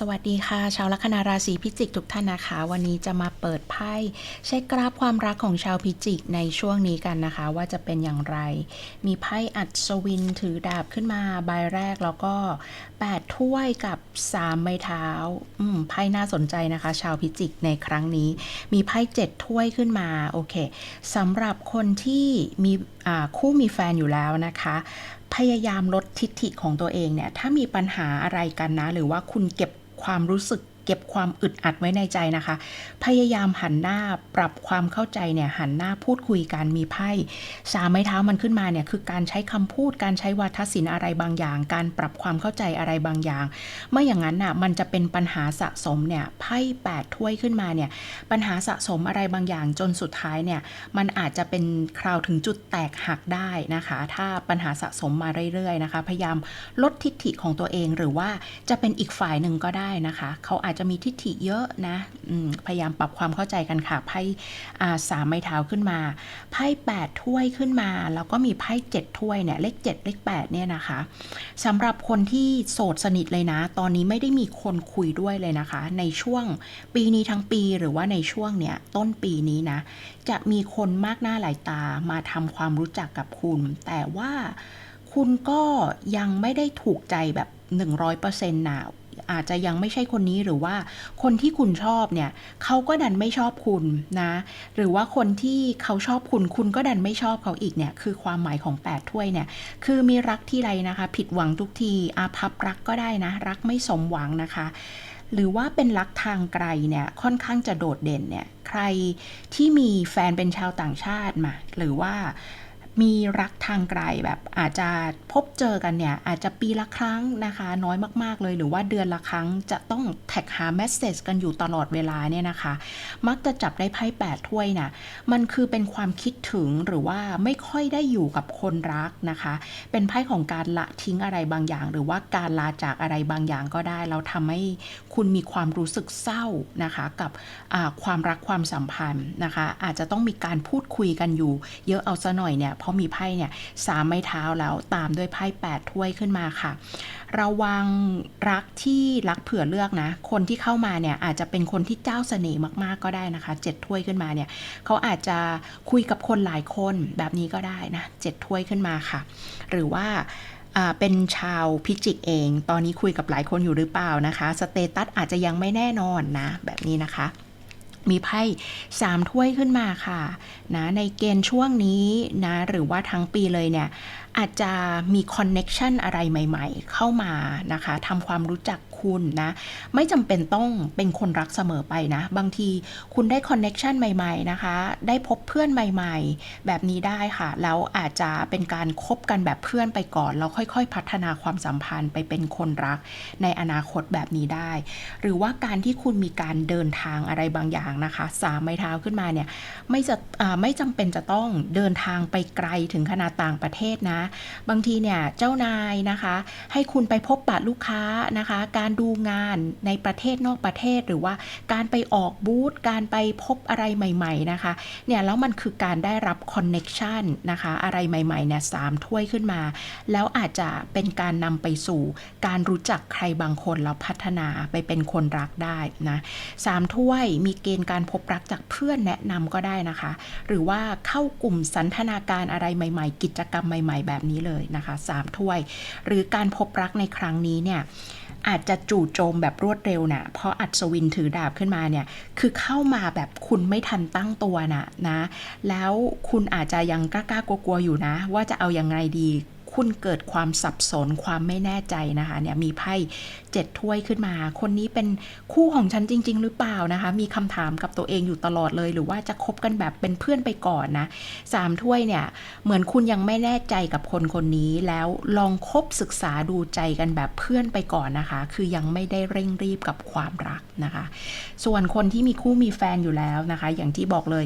สวัสดีค่ะ ชาวลัคนาราศีพิจิกทุกท่านนะคะ วันนี้จะมาเปิดไพ่เช็คกราฟความรักของชาวพิจิกในช่วงนี้กันนะคะ ว่าจะเป็นอย่างไร มีไพ่อัศวินถือดาบขึ้นมาใบแรกแล้วก็ 8 ถ้วยกับ 3 ไม้เท้าอืมไพ่น่าสนใจนะคะ ชาวพิจิกในครั้งนี้ มีไพ่7ถ้วยขึ้นมาโอเคสำหรับคนที่มีคู่มีแฟนอยู่แล้วนะคะพยายามลดทิฐิของตัวเองเนี่ย ถ้ามีปัญหาอะไรกันนะ หรือว่าคุณเก็บ ความรู้สึก เก็บความอึดอัดไว้ในใจนะคะ พยายามหันหน้าปรับความเข้าใจเนี่ยหันหน้าพูดคุยกันมีไพ่สามไม้เท้ามันขึ้นมาเนี่ยคือการใช้คำพูดการใช้วาทศิลป์อะไรบางอย่าง การปรับความเข้าใจอะไรบางอย่าง ไม่อย่างนั้นน่ะมันจะเป็นปัญหาสะสมเนี่ยไพ่แปดถ้วยขึ้นมาเนี่ยปัญหาสะสมอะไรบางอย่างจนสุดท้ายเนี่ยมันอาจจะเป็นคราวถึงจุดแตกหักได้นะคะ ถ้าปัญหาสะสมมาเรื่อยๆนะคะ พยายามลดทิฐิของตัวเองหรือว่าจะเป็นอีกฝ่ายหนึ่งก็ได้นะคะ เขาอาจจะมีทิฏฐิเยอะนะพยายามปรับความเข้าใจกันค่ะไพ่าสามไม้เท้าขึ้นมาไพ่แปดถ้วยขึ้นมา แล้วก็มีไพ่เจ็ดถ้วยเนี่ยเลขเจ็ดเลขแปดเนี่ยนะคะสำหรับคนที่โสดสนิทเลยนะ ตอนนี้ไม่ได้มีคนคุยด้วยเลยนะคะ ในช่วงปีนี้ทั้งปีหรือว่าในช่วงเนี้ยต้นปีนี้นะ จะมีคนมากหน้าหลายตามาทำความรู้จักกับคุณ แต่ว่าคุณก็ยังไม่ได้ถูกใจแบบ 100%นะ อาจจะยังไม่ใช่คนนี้หรือว่าคนที่คุณชอบเนี่ยเขาก็ดันไม่ชอบคุณนะ หรือว่าคนที่เขาชอบคุณคุณก็ดันไม่ชอบเขาอีกเนี่ยคือความหมายของ8ถ้วยเนี่ยคือมีรักที่ไรนะคะ ผิดหวังทุกทีอาภัพรักก็ได้นะ รักไม่สมหวังนะคะหรือว่าเป็นรักทางไกลเนี่ยค่อนข้างจะโดดเด่นเนี่ยใครที่มีแฟนเป็นชาวต่างชาติมา หรือว่า มีรักทางไกลแบบอาจจะพบเจอกันเนี่ย อาจจะปีละครั้งนะคะ น้อยมากๆเลยหรือว่าเดือนละครั้งจะต้องแท็กหาแมสเซจกันอยู่ตลอดเวลาเนี่ยนะคะ มักจะจับได้ไพ่แปดถ้วยนะมันคือเป็นความคิดถึงหรือว่าไม่ค่อยได้อยู่กับคนรักนะคะ เป็นไพ่ของการละทิ้งอะไรบางอย่าง หรือว่าการลาจากอะไรบางอย่างก็ได้แล้วทำให้ คุณมีความรู้สึกเศร้านะคะกับความรักความสัมพันธ์นะคะ อาจจะต้องมีการพูดคุยกันอยู่ เยอะเอาซะหน่อยเนี่ยเพราะมีไพ่เนี่ยสามไม้เท้าแล้วตามด้วยไพ่แปดถ้วยขึ้นมาค่ะ ระวังรักที่รักเผื่อเลือกนะ คนที่เข้ามาเนี่ยอาจจะเป็นคนที่เจ้าเสน่ห์มากๆก็ได้นะคะเจ็ดถ้วยขึ้นมาเนี่ยเขาอาจจะคุยกับคนหลายคนแบบนี้ก็ได้นะเจ็ดถ้วยขึ้นมาค่ะ หรือว่า เป็นชาวพิจิกเอง ตอนนี้คุยกับหลายคนอยู่หรือเปล่านะคะ สเตตัสอาจจะยังไม่แน่นอนนะ แบบนี้นะคะ มีไพ่สามถ้วยขึ้นมาค่ะนะในเกณฑ์ช่วงนี้นะ หรือว่าทั้งปีเลยเนี่ยอาจจะมีคอนเน็ชันอะไรใหม่ ๆ เข้ามานะคะทำความรู้จัก คุณนะ ไม่จำเป็นต้องเป็นคนรักเสมอไปนะ บางทีคุณได้คอนเน็ชันใหม่ ๆ นะคะ ได้พบเพื่อนใหม่ ๆ แบบนี้ได้ค่ะ แล้วอาจจะเป็นการคบกันแบบเพื่อนไปก่อน แล้วค่อยๆ พัฒนาความสัมพันธ์ไปเป็นคนรักในอนาคตแบบนี้ได้ หรือว่าการที่คุณมีการเดินทางอะไรบางอย่างนะคะสามไม้เท้าขึ้นมาเนี่ยไม่จะไม่จำเป็นจะต้องเดินทางไปไกลถึงขนาดต่างประเทศนะ บางทีเนี่ยเจ้านายนะคะ ให้คุณไปพบปะลูกค้านะคะ การดูงานในประเทศนอกประเทศหรือว่าการไปออกบูธการไปพบอะไรใหม่ ๆ นะคะเนี่ยแล้วมันคือการได้รับคอนเน็ชันนะคะอะไรใหม่ๆเนี่ยสามถ้วยขึ้นมา แล้วอาจจะเป็นการนำไปสู่การรู้จักใครบางคนแล้วพัฒนาไปเป็นคนรักได้นะสามถ้วยมีเกณฑ์การพบรักจากเพื่อนแนะนำก็ได้นะคะ หรือว่าเข้ากลุ่มสันทนาการอะไรใหม่ ๆ กิจกรรมใหม่ ๆ แบบนี้เลยนะคะสามถ้วย หรือการพบรักในครั้งนี้เนี่ย อาจจะจู่โจมแบบรวดเร็วนะเพราะอัศวินถือดาบขึ้นมาเนี่ย คือเข้ามาแบบคุณไม่ทันตั้งตัวนะนะ แล้วคุณอาจจะยังกล้ากลัวๆอยู่นะ ว่าจะเอาอยัางไงดีคุณเกิดความสับสนความไม่แน่ใจนะคะเนี่ยมีไพ่ เจ็ดถ้วยขึ้นมา คนนี้เป็นคู่ของฉันจริง ๆ หรือเปล่านะคะ มีคำถามกับตัวเองอยู่ตลอดเลย หรือว่าจะคบกันแบบเป็นเพื่อนไปก่อนนะสามถ้วยเนี่ย เหมือนคุณยังไม่แน่ใจกับคนคนนี้ แล้วลองคบศึกษาดูใจกันแบบเพื่อนไปก่อนนะคะ คือยังไม่ได้เร่งรีบกับความรักนะคะ ส่วนคนที่มีคู่มีแฟนอยู่แล้วนะคะ อย่างที่บอกเลย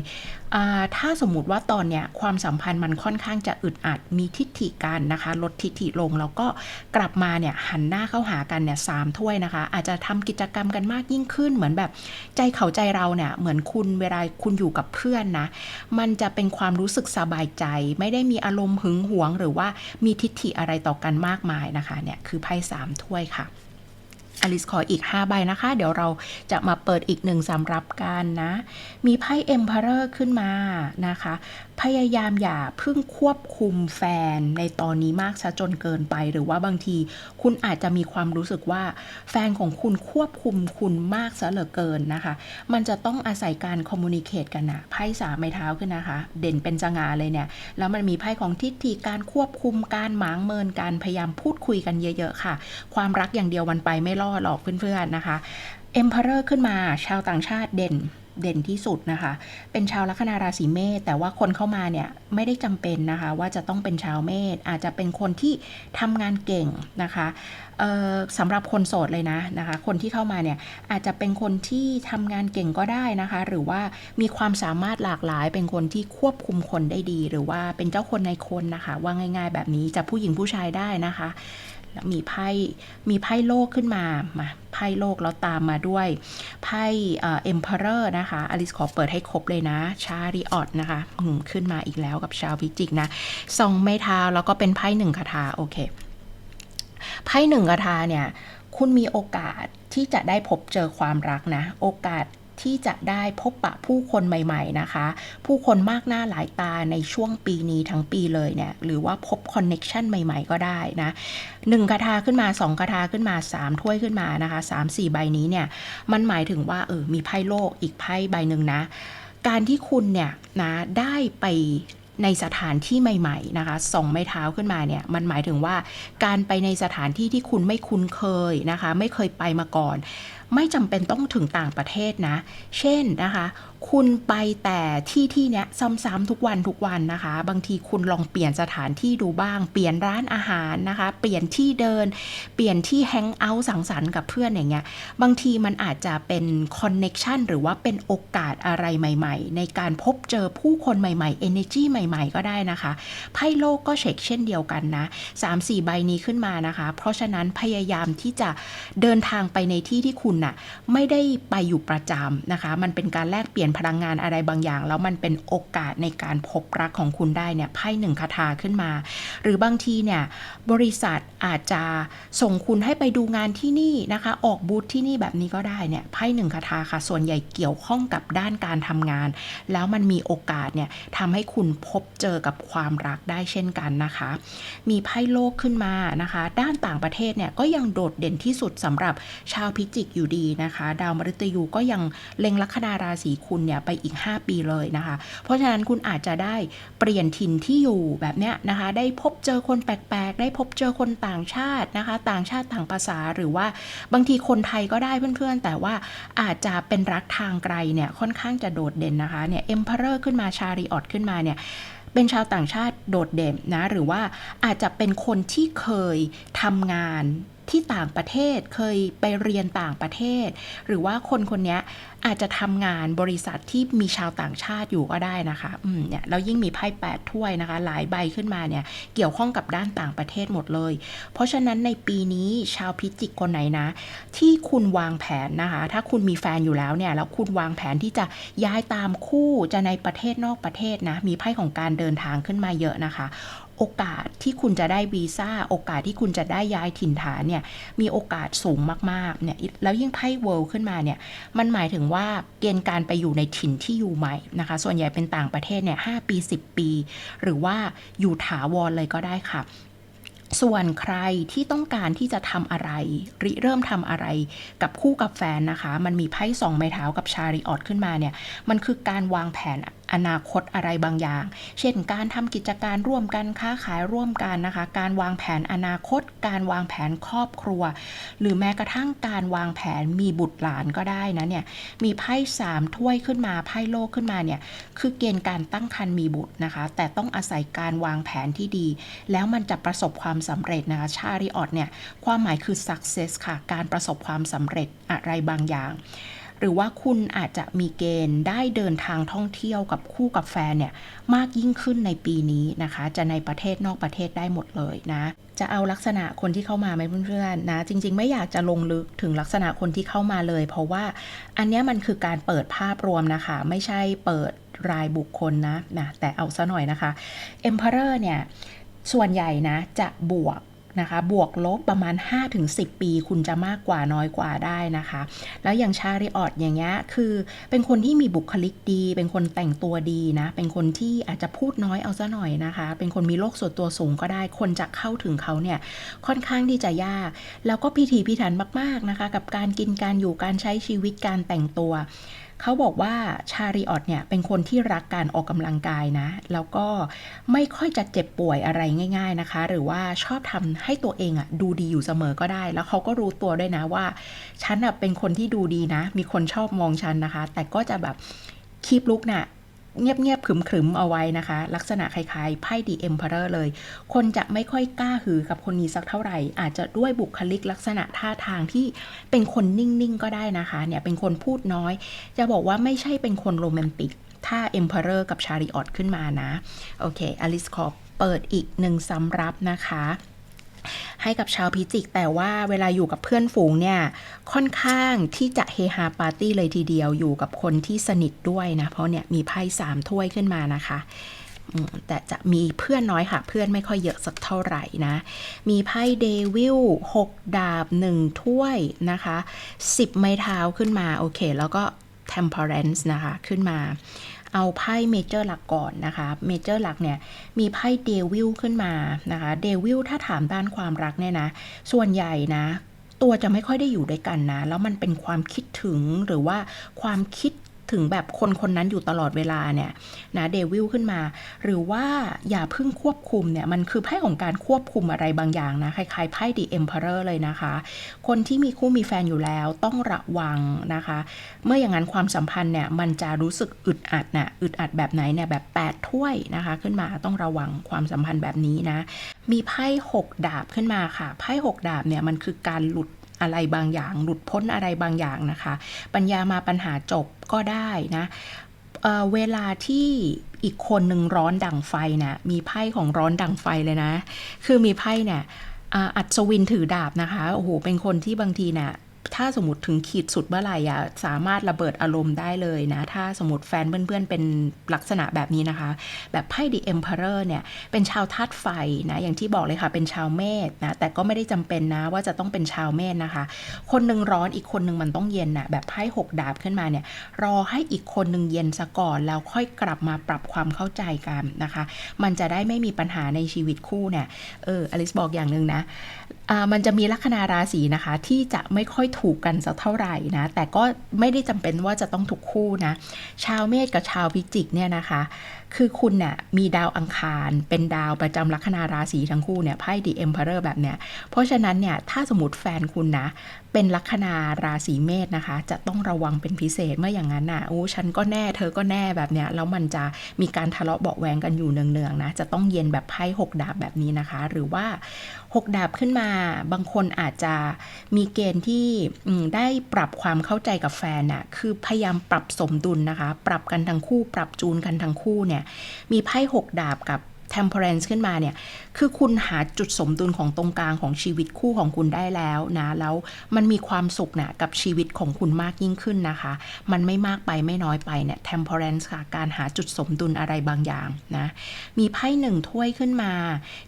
ถ้าสมมุติว่าตอนเนี้ยความสัมพันธ์มันค่อนข้างจะอึดอัดมีทิฐิกันนะคะ ลดทิฐิลงแล้วก็กลับมาเนี่ยหันหน้าเข้าหากันเนี่ยสามถ้วยนะคะ อาจจะทำกิจกรรมกันมากยิ่งขึ้น เหมือนแบบใจเขาใจเราเนี่ยเหมือนคุณเวลาคุณอยู่กับเพื่อนนะ มันจะเป็นความรู้สึกสบายใจ ไม่ได้มีอารมณ์หึงหวง หรือว่ามีทิฐิอะไรต่อกันมากมายนะคะเนี่ยคือไพ่สามถ้วยค่ะอลิสขออีก 5 ใบนะคะ เดี๋ยวเราจะมาเปิดอีกหนึ่งสำรับกันนะ มีไพ่ Emperor ขึ้นมานะคะ พยายามอย่าเพิ่งควบคุมแฟนในตอนนี้มากซะจนเกินไป หรือว่าบางทีคุณอาจจะมีความรู้สึกว่าแฟนของคุณควบคุมคุณมากซะเหลือเกินนะคะ มันจะต้องอาศัยการคอมมูนิเคตกันนะไพ่สามไม้เท้าขึ้นนะคะ เด่นเป็นจงาเลยเนี่ย แล้วมันมีไพ่ของทิฏฐิการควบคุมการหมางเมินการพยายามพูดคุยกันเยอะๆค่ะ ความรักอย่างเดียววันไปไม่รอดหรอกเพื่อนๆนะคะ Emperor ขึ้นมาชาวต่างชาติเด่น เด่นที่สุดนะคะ เป็นชาวลัคนาราศีเมษแต่ว่าคนเข้ามาเนี่ยไม่ได้จำเป็นนะคะ ว่าจะต้องเป็นชาวเมษอาจจะเป็นคนที่ทำงานเก่งนะคะเอ่อสำหรับคนโสดเลยนะนะคะ คนที่เข้ามาเนี่ยอาจจะเป็นคนที่ทำงานเก่งก็ได้นะคะ หรือว่ามีความสามารถหลากหลาย เป็นคนที่ควบคุมคนได้ดี หรือว่าเป็นเจ้าคนในคนนะคะ ว่าง่าย ๆ แบบนี้จะผู้หญิงผู้ชายได้นะคะ มีไพ่มีไพ่โลกขึ้นมามาไพ่โลกแล้วตามมาด้วยไพ่เอ็มเพอเรอร์นะคะอลิสขอเปิดให้ครบเลยนะชาริออตนะคะขึ้นมาอีกแล้วกับชาวพิจิกนะสองไม้เท้าแล้วก็เป็นไพ่หนึ่งคาถาโอเคไพ่หนึ่งคาถาเนี่ยคุณมีโอกาสที่จะได้พบเจอความรักนะ โอกาส ที่จะได้พบปะผู้คนใหม่ ๆ นะคะ ผู้คนมากหน้าหลายตาในช่วงปีนี้ทั้งปีเลยเนี่ย หรือว่าพบคอนเน็ชันใหม่ ๆ ก็ได้นะหนึ่งกระทาขึ้นมาสองกระทาขึ้นมาสามถ้วยขึ้นมานะคะสามสี่ใบนี้เนี่ย มันหมายถึงว่าเออมีไพ่โลกอีกไพ่ใบหนึ่งนะ การที่คุณเนี่ยนะได้ไปในสถานที่ใหม่ ๆ นะคะส่องไม้เท้าขึ้นมาเนี่ย มันหมายถึงว่าการไปในสถานที่ที่คุณไม่คุ้นเคยนะคะ ไม่เคยไปมาก่อน ไม่จำเป็นต้องถึงต่างประเทศนะ เช่นนะคะ คุณไปแต่ที่ที่เนี้ยซ้ำๆทุกวันทุกวันนะคะ บางทีคุณลองเปลี่ยนสถานที่ดูบ้าง เปลี่ยนร้านอาหารนะคะ เปลี่ยนที่เดิน เปลี่ยนที่แฮงเอาท์สังสรรค์กับเพื่อนอย่างเงี้ย บางทีมันอาจจะเป็นคอนเน็ชันหรือว่าเป็นโอกาสอะไรใหม่ ๆ ในการพบเจอผู้คนใหม่ๆ energy ใหม่ ๆ ก็ได้นะคะไพ่โลกก็เช็คเช่นเดียวกันนะ3-4ใบนี้ขึ้นมานะคะ เพราะฉะนั้นพยายามที่จะเดินทางไปในที่ที่คุณน่ะไม่ได้ไปอยู่ประจำนะคะ มันเป็นการแลกเปลี่ยนพลังงานอะไรบางอย่าง แล้วมันเป็นโอกาสในการพบรักของคุณได้เนี่ยไพ่หนึ่งคาถาขึ้นมา หรือบางทีเนี่ยบริษัทอาจจะส่งคุณให้ไปดูงานที่นี่นะคะ ออกบูธที่นี่แบบนี้ก็ได้เนี่ยไพ่หนึ่งคาถาค่ะ ส่วนใหญ่เกี่ยวข้องกับด้านการทำงาน แล้วมันมีโอกาสเนี่ยทำให้คุณพบเจอกับความรักได้เช่นกันนะคะ มีไพ่โลกขึ้นมานะคะ ด้านต่างประเทศเนี่ยก็ยังโดดเด่นที่สุดสำหรับชาวพิจิกอยู่ดีนะคะ ดาวมฤตยูก็ยังเล็งลัคนาราศีคุณเนี่ยไปอีก 5 ปีเลยนะคะ เพราะฉะนั้นคุณอาจจะได้เปลี่ยนถิ่นที่อยู่แบบเนี้ยนะคะ ได้พบเจอคนแปลกๆ ได้พบเจอคนต่างชาตินะคะ ต่างชาติต่างภาษาหรือว่าบางทีคนไทยก็ได้เพื่อนๆ แต่ว่าอาจจะเป็นรักทางไกลเนี่ยค่อนข้างจะโดดเด่นนะคะเนี่ยเอ็มเพอเรอร์ขึ้นมาชาริออตขึ้นมาเนี่ยเป็นชาวต่างชาติโดดเด่นนะ หรือว่าอาจจะเป็นคนที่เคยทำงาน ที่ต่างประเทศเคยไปเรียนต่างประเทศ หรือว่าคนคนนี้อาจจะทำงานบริษัทที่มีชาวต่างชาติอยู่ก็ได้นะคะอืมเนี่ยแล้วยิ่งมีไพ่แปดถ้วยนะคะ หลายใบขึ้นมาเนี่ยเกี่ยวข้องกับด้านต่างประเทศหมดเลย เพราะฉะนั้นในปีนี้ชาวพิจิกคนไหนนะ ที่คุณวางแผนนะคะ ถ้าคุณมีแฟนอยู่แล้วเนี่ยแล้วคุณวางแผนที่จะย้ายตามคู่จะในประเทศนอกประเทศนะมีไพ่ของการเดินทางขึ้นมาเยอะนะคะ โอกาสที่คุณจะได้วีซ่า โอกาสที่คุณจะได้ย้ายถิ่นฐานเนี่ยมีโอกาสสูงมากๆเนี่ยแล้วยิ่งไพ่เวิลด์ขึ้นมาเนี่ยมันหมายถึงว่าเกณฑ์การไปอยู่ในถิ่นที่อยู่ใหม่นะคะ ส่วนใหญ่เป็นต่างประเทศเนี่ยหปี 10 ปี หรือว่าอยู่ถาวรเลยก็ได้ค่ะส่วนใครที่ต้องการที่จะทำอะไร ริเริ่มทำอะไรกับคู่กับแฟนนะคะ มันมีไพ่สองไม้เท้ากับชาริออตขึ้นมาเนี่ย มันคือการวางแผน อนาคตอะไรบางอย่าง เช่น การทำกิจการร่วมกันค้าขายร่วมกันนะคะ การวางแผนอนาคต การวางแผนครอบครัว หรือแม้กระทั่งการวางแผนมีบุตรหลานก็ได้นะเนี่ยมีไพ่สามถ้วยขึ้นมาไพ่โลกขึ้นมาเนี่ยคือเกณฑ์การตั้งครรภ์มีบุตรนะคะ แต่ต้องอาศัยการวางแผนที่ดี แล้วมันจะประสบความสำเร็จนะคะชาริออตเนี่ยความหมายคือ success ค่ะ การประสบความสำเร็จอะไรบางอย่าง หรือว่าคุณอาจจะมีเกณฑ์ได้เดินทางท่องเที่ยวกับคู่กับแฟนเนี่ยมากยิ่งขึ้นในปีนี้นะคะ จะในประเทศนอกประเทศได้หมดเลยนะ จะเอาลักษณะคนที่เข้ามาไหมเพื่อนๆนะ จริง ๆ ไม่อยากจะลงลึกถึงลักษณะคนที่เข้ามาเลย เพราะว่าอันเนี้ยมันคือการเปิดภาพรวมนะคะ ไม่ใช่เปิดรายบุคคลนะนะแต่เอาซะหน่อยนะคะ Emperor เนี่ยส่วนใหญ่นะจะบวก นะคะ บวกลบประมาณ 5-10 ปี คุณจะมากกว่าน้อยกว่าได้นะคะ แล้วอย่างชาริออตอย่างเงี้ยคือเป็นคนที่มีบุคลิกดี เป็นคนแต่งตัวดีนะ เป็นคนที่อาจจะพูดน้อยเอาซะหน่อยนะคะ เป็นคนมีโลกส่วนตัวสูงก็ได้ คนจะเข้าถึงเขาเนี่ยค่อนข้างที่จะยาก แล้วก็พิถีพิถันมากๆนะคะ กับการกินการอยู่การใช้ชีวิตการแต่งตัว เขาบอกว่าชาริออตเนี่ยเป็นคนที่รักการออกกำลังกายนะ แล้วก็ไม่ค่อยจะเจ็บป่วยอะไรง่าย ๆนะคะ หรือว่าชอบทำให้ตัวเองอะดูดีอยู่เสมอก็ได้ แล้วเขาก็รู้ตัวด้วยนะว่า ฉันอะเป็นคนที่ดูดีนะ มีคนชอบมองฉันนะคะ แต่ก็จะแบบคีปลุกน่ะ เงียบๆขรึมๆเอาไว้นะคะ ลักษณะคล้ายๆไพ่ดีเอ็มเพอเรอร์เลย คนจะไม่ค่อยกล้าหือกับคนนี้สักเท่าไหร่ อาจจะด้วยบุคลิกลักษณะท่าทางที่เป็นคนนิ่งๆก็ได้นะคะเนี่ยเป็นคนพูดน้อย จะบอกว่าไม่ใช่เป็นคนโรแมนติก ถ้า Emperor กับ Chariot ขึ้นมานะ โอเคอลิสขอเปิดอีกหนึ่งสำรับนะคะ ให้กับชาวพิจิก แต่ว่าเวลาอยู่กับเพื่อนฝูงเนี่ย ค่อนข้างที่จะเฮฮาปาร์ตี้เลยทีเดียวอยู่กับคนที่สนิทด้วยนะ เพราะเนี่ยมีไพ่สามถ้วยขึ้นมานะคะแต่จะมีเพื่อนน้อยค่ะ เพื่อนไม่ค่อยเยอะสักเท่าไหร่นะ มีไพ่เดวิล6ดาบ1ถ้วยนะคะ10ไม้เท้าขึ้นมา โอเค แล้วก็ temperance นะคะ ขึ้นมา เอาไพ่เมเจอร์หลักก่อนนะคะ เมเจอร์หลักเนี่ยมีไพ่เดวิลขึ้นมานะคะ เดวิลถ้าถามด้านความรักเนี่ยนะ ส่วนใหญ่นะ ตัวจะไม่ค่อยได้อยู่ด้วยกันนะ แล้วมันเป็นความคิดถึงหรือว่าความคิด ถึงแบบคนคนนั้นอยู่ตลอดเวลาเนี่ยนะเดวิลขึ้นมา หรือว่าอย่าเพิ่งควบคุมเนี่ย มันคือไพ่ของการควบคุมอะไรบางอย่างนะ คล้ายๆไพ่ The Emperor เลยนะคะ คนที่มีคู่มีแฟนอยู่แล้วต้องระวังนะคะ เมื่ออย่างนั้นความสัมพันธ์เนี่ยมันจะรู้สึกอึดอัดน่ะอึดอัดแบบไหนเนี่ยแบบ8ถ้วยนะคะ ขึ้นมาต้องระวังความสัมพันธ์แบบนี้นะ มีไพ่6ดาบขึ้นมาค่ะไพ่6ดาบเนี่ยมันคือการหลุด อะไรบางอย่าง หลุดพ้นอะไรบางอย่างนะคะ ปัญญามาปัญหาจบก็ได้นะเเวลาที่อีกคนหนึ่งร้อนดังไฟนะมีไพ่ของร้อนดังไฟเลยนะ คือมีไพ่เนี่ยอัศวินถือดาบนะคะโอ้โหเป็นคนที่บางทีเนี่ย ถ้าสมมติถึงขีดสุดเมื่อไหร่อะสามารถระเบิดอารมณ์ได้เลยนะ ถ้าสมมติแฟนเพื่อนๆเป็นลักษณะแบบนี้นะคะ แบบไพ่ The Emperor เนี่ยเป็นชาวธาตุไฟนะ อย่างที่บอกเลยค่ะ เป็นชาวเมษนะ แต่ก็ไม่ได้จำเป็นนะว่าจะต้องเป็นชาวเมษนะคะ คนหนึ่งร้อนอีกคนหนึ่งมันต้องเย็นนะแบบไพ่หกดาบขึ้นมาเนี่ย รอให้อีกคนหนึ่งเย็นซะก่อน แล้วค่อยกลับมาปรับความเข้าใจกันนะคะ มันจะได้ไม่มีปัญหาในชีวิตคู่เนี่ย เอออลิสบอกอย่างหนึ่งนะ อ่า มันจะมีลัคนาราศีนะคะที่จะไม่ค่อยถูกกันสักเท่าไหร่นะ แต่ก็ไม่ได้จำเป็นว่าจะต้องถูกคู่นะ ชาวเมษกับชาวพิจิกเนี่ยนะคะ คือคุณน่ะมีดาวอังคารเป็นดาวประจำลัคนาราศีทั้งคู่เนี่ยไพ่ดีเอ็มเพอเรอร์แบบเนี้ย เพราะฉะนั้นเนี่ยถ้าสมมติแฟนคุณนะ เป็นลัคนาราศีเมษนะคะ จะต้องระวังเป็นพิเศษเมื่ออย่างนั้นน่ะโอ้ฉันก็แน่เธอก็แน่แบบเนี้ยแล้วมันจะมีการทะเลาะเบาแวงกันอยู่เนืองๆนะจะต้องเย็นแบบไพ่หกดาบแบบนี้นะคะ หรือว่า6ดาบขึ้นมาบางคนอาจจะมีเกณฑ์ที่ได้ปรับความเข้าใจกับแฟนน่ะคือพยายามปรับสมดุลนะคะ ปรับกันทั้งคู่ ปรับจูนกันทั้งคู่เนี่ยมีไพ่6ดาบกับ temperance ขึ้นมาเนี่ย คือคุณหาจุดสมดุลของตรงกลางของชีวิตคู่ของคุณได้แล้วนะ แล้วมันมีความสุขนะกับชีวิตของคุณมากยิ่งขึ้นนะคะ มันไม่มากไปไม่น้อยไปเนี่ย temperance ค่ะ การหาจุดสมดุลอะไรบางอย่างนะ มีไพ่หนึ่งถ้วยขึ้นมา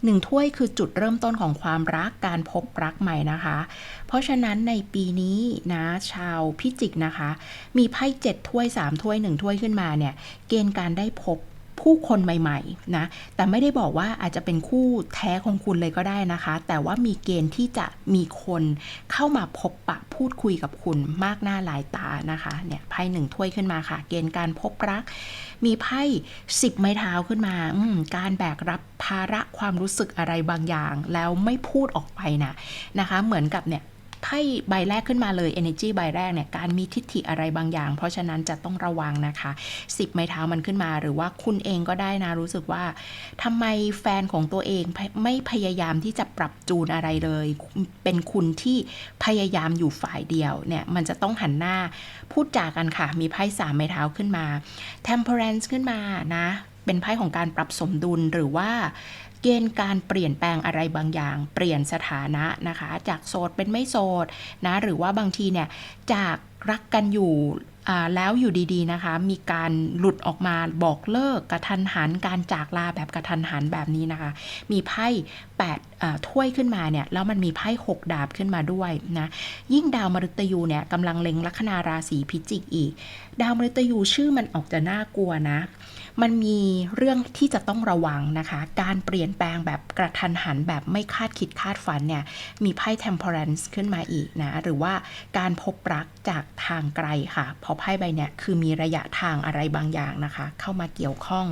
หนึ่งถ้วยคือจุดเริ่มต้นของความรัก การพบรักใหม่นะคะ เพราะฉะนั้นในปีนี้นะชาวพิจิกนะคะ มีไพ่เจ็ดถ้วยสามถ้วยหนึ่งถ้วยขึ้นมาเนี่ย เกณฑ์การได้พบ ผู้คนใหม่ๆนะแต่ไม่ได้บอกว่าอาจจะเป็นคู่แท้ของคุณเลยก็ได้นะคะ แต่ว่ามีเกณฑ์ที่จะมีคนเข้ามาพบปะพูดคุยกับคุณมากหน้าหลายตานะคะเนี่ยไพ่หนึ่งถ้วยขึ้นมาค่ะ เกณฑ์การพบรัก มีไพ่สิบไม้เท้าขึ้นมาอืมการแบกรับภาระความรู้สึกอะไรบางอย่าง แล้วไม่พูดออกไปนะนะคะ เหมือนกับเนี่ย ไพ่ใบแรกขึ้นมาเลย energy ใบแรกเนี่ยการมีทิฏฐิอะไรบางอย่าง เพราะฉะนั้นจะต้องระวังนะคะสิบไม้เท้ามันขึ้นมา หรือว่าคุณเองก็ได้นะรู้สึกว่าทำไมแฟนของตัวเองไม่ไม่พยายามที่จะปรับจูนอะไรเลย เป็นคุณที่พยายามอยู่ฝ่ายเดียวเนี่ยมันจะต้องหันหน้าพูดจากันค่ะ มีไพ่สามไม้เท้าขึ้นมา temperance ขึ้นมานะเป็นไพ่ของการปรับสมดุลหรือว่า เกณฑ์การเปลี่ยนแปลงอะไรบางอย่าง เปลี่ยนสถานะนะคะ จากโสดเป็นไม่โสดนะหรือว่าบางทีเนี่ยจากรักกันอยู่แล้วอยู่ดีๆนะคะ มีการหลุดออกมาบอกเลิกกระทันหันการจากลาแบบกระทันหันแบบนี้นะคะ มีไพ่ แปดถ้วยขึ้นมาเนี่ยแล้วมันมีไพ่หกดาบขึ้นมาด้วยนะยิ่งดาวมฤตยูเนี่ยกำลังเล็งลัคนาราศีพิจิกอีก ดาวมฤตยูชื่อมันออกจะน่ากลัวนะ มันมีเรื่องที่จะต้องระวังนะคะ การเปลี่ยนแปลงแบบกระทันหันแบบไม่คาดคิดคาดฝันเนี่ยมีไพ่ temperance ขึ้นมาอีกนะหรือว่าการพบรักจากทางไกลค่ะเพราะไพ่ใบเนี่ยคือมีระยะทางอะไรบางอย่างนะคะ เข้ามาเกี่ยวข้อง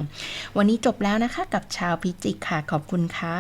วันนี้จบแล้วนะคะกับชาวพิจิกค่ะขอบคุณค่ะ